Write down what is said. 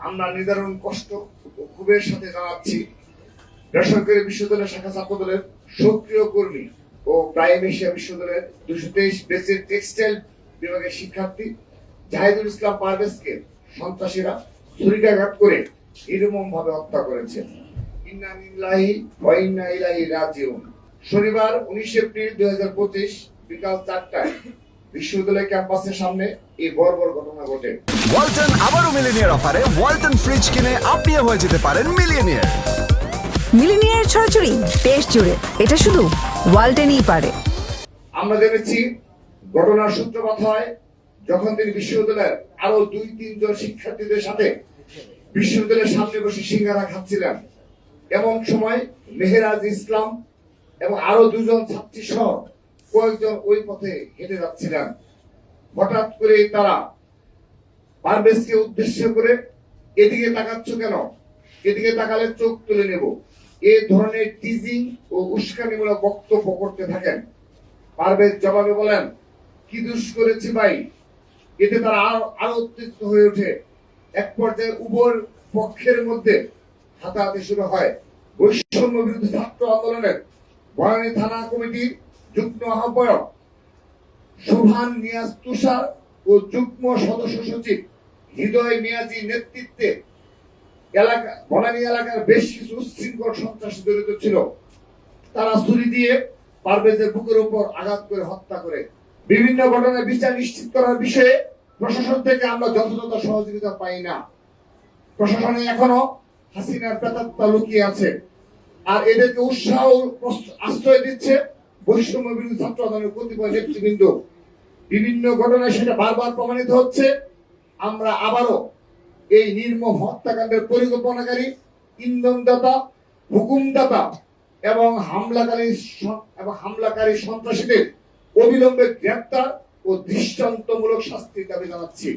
আমরা নির্ধারণ কষ্ট ও ক্ষোভের সাথে জানাচ্ছি। বেসরকারি বিশ্ববিদ্যালয় শাখা ছাত্র দলের সক্রিয় কর্মী ও প্রাইম এশিয়া বিশ্ববিদ্যালয়ের দুশো তেইশ বেসের টেক্সটাইল বিভাগের শিক্ষার্থী জাহিদুল ইসলাম পারভেজকে সন্ত্রাসীরা ছুরিকাঘাত করে নির্মম ভাবে হত্যা করেছে। শনিবার উনিশ এপ্রিল দুই হাজার পঁচিশ বিকাল চারটায় বিশ্ববিদ্যালয় ক্যাম্পাসের সামনে এই বর্বর ঘটে। ওয়ালটন আবারও মিলিনিয়ার অফারে ওয়ালটন ফ্রিজ কিনে আপনিও হয়ে যেতে পারেন মিলিয়নিয়ার মিলিনিয়ার ছড়াছড়ি দেশ জুড়ে এটা শুধু ওয়ালটেনই পারে। আমরা জেনেছি ঘটনার সূত্রপাত হয় যখন তিনি বিশ্ববিদ্যালয়ের আরও দুই তিনজন শিক্ষার্থীদের সাথে বিশ্ববিদ্যালয়ের সামনে বসে সিঙ্গারা খাচ্ছিলেন। এমন সময় মেহেরাজ ইসলাম এবং আরও দুজন ছাত্রী সহ কয়েকজন ওই পথে হেঁটে যাচ্ছিলেন। হঠাৎ করে তারা পারভেজকে উদ্দেশ্য করে এদিকে তাকাচ্ছ কেন? এদিকে তাকালে চোখ তুলে নেব। এ ধরনের টিজিং ও উস্কানিমূলক বক্তব্য করতে থাকেন। পারভেজ জবাবে বলেন, কি দুষ করেছি ভাই? এতে তারা আরও আরও উত্তেজিত হয়ে ওঠে। এক পর্যায়ে উভয় পক্ষের মধ্যে হাতাহাতি শুরু হয়। বৈষম্য বিরুদ্ধে ছাত্র আন্দোলনের বনানী থানা কমিটির যুগ্ম আহ্বায়ক সুভান নিয়াজ তুষার ও যুগ্ম সদস্য সচিব, হৃদয় মিয়াজি নেতৃত্বে এলাকা বনানী এলাকার বেশ কিছু উচ্ছৃঙ্খল সন্ত্রাসী জড়িত ছিল। তারা ছুরি দিয়ে পারভেজের বুকের উপর আঘাত করে হত্যা করে। বিভিন্ন ঘটনায় বিচার নিশ্চিত করার বিষয়ে প্রশাসন থেকে আমরা যথাযথ সহযোগিতা পাই না। প্রশাসনে এখনও হাসিনার প্রেতাত্মা লুকিয়ে আছে। আর এদেরকে উৎসাহ আশ্রয় দিচ্ছে বৈষম্য বিরোধী ছাত্র আন্দোলনের কতিপয় নেতৃবৃন্দ। বিভিন্ন ঘটনায় সেটা বারবার প্রমাণিত হচ্ছে। আমরা আবারও এই নির্মম হত্যাকাণ্ডের পরিকল্পনাকারী, ইন্ধনদাতা, হুকুমদাতা এবং হামলাকারী এবং হামলাকারী সন্ত্রাসীদের অবিলম্বে গ্রেপ্তার ও দৃষ্টান্তমূলক শাস্তির দাবি জানাচ্ছি।